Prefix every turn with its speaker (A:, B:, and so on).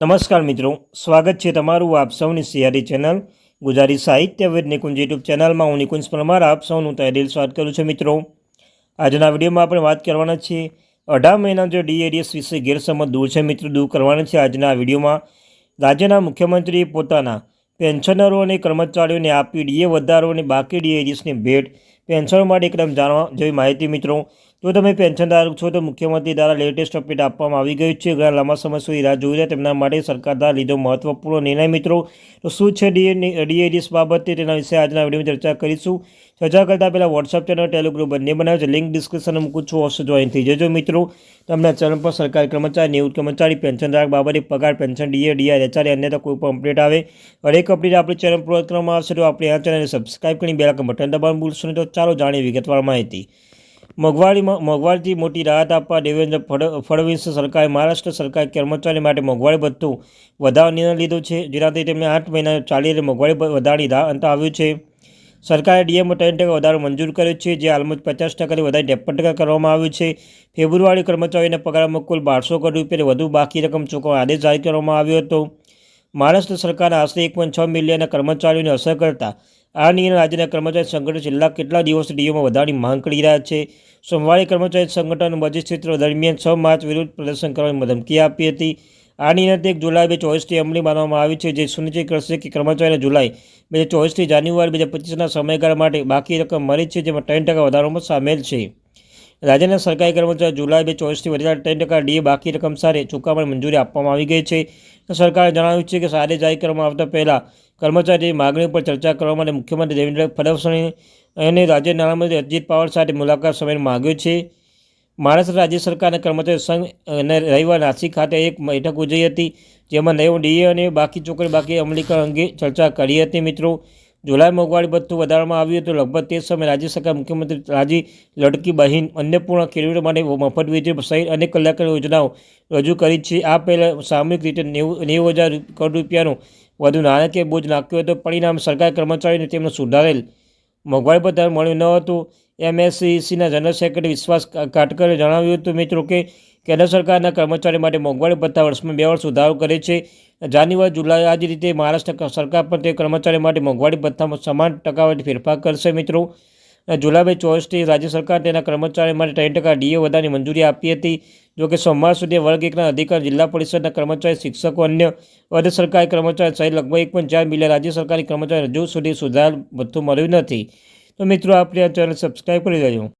A: નમસ્કાર મિત્રો, સ્વાગત છે તમારું આપ સૌની સિયારી ચેનલ ગુજરાતી સાહિત્ય વેદ નિકુંજ યુટ્યુબ ચેનલમાં. હું નિકુંજ પરમાર, આપ સૌનું તહેદિલ સ્વાગત કરું છું મિત્રો. આજના વિડીયોમાં આપણે વાત કરવાના છીએ અઢાર મહિના જે ડીએડીએસ વિશે ગેરસમજ દૂર છે મિત્રો, દૂર કરવાના છે આજના વિડીયોમાં. રાજ્યના મુખ્યમંત્રીએ પોતાના પેન્શનરો અને કર્મચારીઓને આપી ડીએ વધારો અને બાકી ડીએડીએસની ભેટ. પેન્શનો માટે એકદમ જાણવા જેવી માહિતી મિત્રો. જો તમે પેન્શનધારક છો, તો મુખ્યમંત્રી દ્વારા લેટેસ્ટ અપડેટ આપવામાં આવી ગયું છે. ઘણા લાંબા સમય સુધી રાહ જોઈ રહ્યા, તેમના માટે સરકાર દ્વારા લીધો મહત્વપૂર્ણ નિર્ણય. મિત્રો, તો શું છે ડીએ ડીએડીએસ બાબતે તેના વિશે આજના વિડીયોમાં ચર્ચા કરીશું. ચર્ચા કરતાં પહેલાં વોટ્સઅપ ચેનલ ટેલિગ્રુપ બંને બનાવે છે. લિંક ડિસ્ક્રિપ્શનમાં મૂકું છું. અવશ્ય જોઈન થઈ જજો. મિત્રો, તમને ચેનલ પર સરકારી કર્મચારી નિવૃત્ત કર્મચારી પેન્શનધારક બાબતે પગાર, પેન્શન, ડીએ ડીઆર એચઆર અન્યતા કોઈ પણ અપડેટ આવે. હરેક અપડેટ આપણી ચેનલ પર કરવામાં આવશે. તો આપણે આ ચેનલને સબસ્ક્રાઈબ કરી બેલ બટન દબાવવાનું ભૂલશો નહીં. તો ચાલો જાણીએ વિગતવાર માહિતી. મોંઘવારીમાં મોંઘવારીથી મોટી રાહત આપવા દેવેન્દ્ર ફડણવીસ સરકારે મહારાષ્ટ્ર સરકારે કર્મચારી માટે મોંઘવારી ભથ્થું વધારવાનો નિર્ણય લીધો છે, જેનાથી તેમને આઠ મહિના ચાલી રહી મોંઘવારી વધારી અંત આવ્યું છે. સરકારે ડીએમ ત્રણ ટકા વધારો મંજૂર કર્યો છે, જે હાલમાં પચાસ ટકાથી વધારે ત્રેપન ટકા કરવામાં આવ્યું છે. ફેબ્રુઆરી કર્મચારીઓના પગારમાં કુલ બારસો કરોડ રૂપિયાની વધુ બાકી રકમ ચૂકવવા આદેશ જારી કરવામાં આવ્યો હતો. મહારાષ્ટ્ર સરકારના આશરે એક પોઈન્ટ છ મિલિયનના કર્મચારીઓને અસર કરતા આ નિર્ણય રાજ્યના કર્મચારી સંગઠન છેલ્લા કેટલા દિવસથી ડીઓમાં વધારાની માંગ કરી રહ્યા છે? સોમવારે કર્મચારી સંગઠન ક્ષેત્ર દરમિયાન છ માર્ચ વિરુદ્ધ પ્રદર્શન કરવાની ધમકી આપી હતી. આ નિર્ણય એક જુલાઈ બે ચોવીસથી અમલી માનવામાં આવી છે, જે સુનિશ્ચિત કરશે કે કર્મચારીને જુલાઈ બે હજાર ચોવીસથી જાન્યુઆરી બે હજાર પચીસના સમયગાળા માટે બાકી રકમ મળી છે, જેમાં ત્રણ ટકા વધારોમાં સામેલ છે. રાજ્યના સરકારી કર્મચારી જુલાઈ બે ચોવીસથી વધારે ત્રણ ટકા ડીએ બાકી રકમ સાથે ચૂકવવાની મંજૂરી આપવામાં આવી ગઈ છે. સરકારે જણાવ્યું છે કે સારે જાહેર કરવામાં આવતા પહેલાં કર્મચારીની માગણી પર ચર્ચા કરવા માટે મુખ્યમંત્રી દેવેન્દ્ર ફડણવીસ અને રાજ્ય નાણામંત્રી અજીત પવાર સાથે મુલાકાત સમય માગ્યો છે. મહારાષ્ટ્ર રાજ્ય સરકારના કર્મચારી સંઘ અને રવિવાર નાસિક ખાતે એક બેઠક યોજાઈ હતી, જેમાં નવો ડીએ અને બાકી ચોકડી બાકી અમલીકરણ અંગે ચર્ચા કરી હતી મિત્રો. જુલાઈ મોંઘવારી ભથ્થું વધારવામાં આવ્યું હતું. લગભગ તે સમયે રાજ્ય સરકાર, મુખ્યમંત્રી રાજી લડકી બહેન, અન્નપૂર્ણ ખેડૂતો માટે મફત વીજળી સહિત અનેક કલ્યાણકારી યોજનાઓ રજૂ કરી છે. આ પહેલાં સામૂહિક રીતે નેવું નેવું હજાર કરોડ રૂપિયાનું વધુ નાણાકીય બોજ નાખ્યો હતો. પરિણામ સરકારી કર્મચારીઓને તેમનું સુધારેલ મોંઘવારી ભથ્થા મળ્યું ન હતું. એમએસસીસીના જનરલ સેક્રેટરી વિશ્વાસ કાટકરે જણાવ્યું હતું, મિત્રો, કે કેન્દ્ર સરકારના કર્મચારી માટે મોંઘવારી ભથ્થા વર્ષમાં બે વર્ષ સુધારો કરે છે. જાન્યુઆરી, જુલાઈ આ જ રીતે મહારાષ્ટ્ર સરકાર પણ તે કર્મચારી માટે મોંઘવારી ભથ્થામાં સમાન ટકાવારી ફેરફાર કરશે મિત્રો. જુલાઈ બે ચોવીસથી રાજ્ય સરકાર તેના કર્મચારીઓ માટે ત્રણ ટકા ડીએ વધારવાની મંજૂરી આપી હતી. જો કે સોમવાર સુધી વર્ગ એકના અધિકાર જિલ્લા પરિષદના કર્મચારી, શિક્ષકો અન્ય અર્ધ સરકારી કર્મચારી સહિત લગભગ એક પોઈન્ટ ચાર મિલિયન રાજ્ય સરકારી કર્મચારી હજુ સુધી સુધાર ભથ્થું મળ્યું નથી. તો મિત્રો, આપણે આ ચેનલ સબસ્ક્રાઈબ કરી દેજો.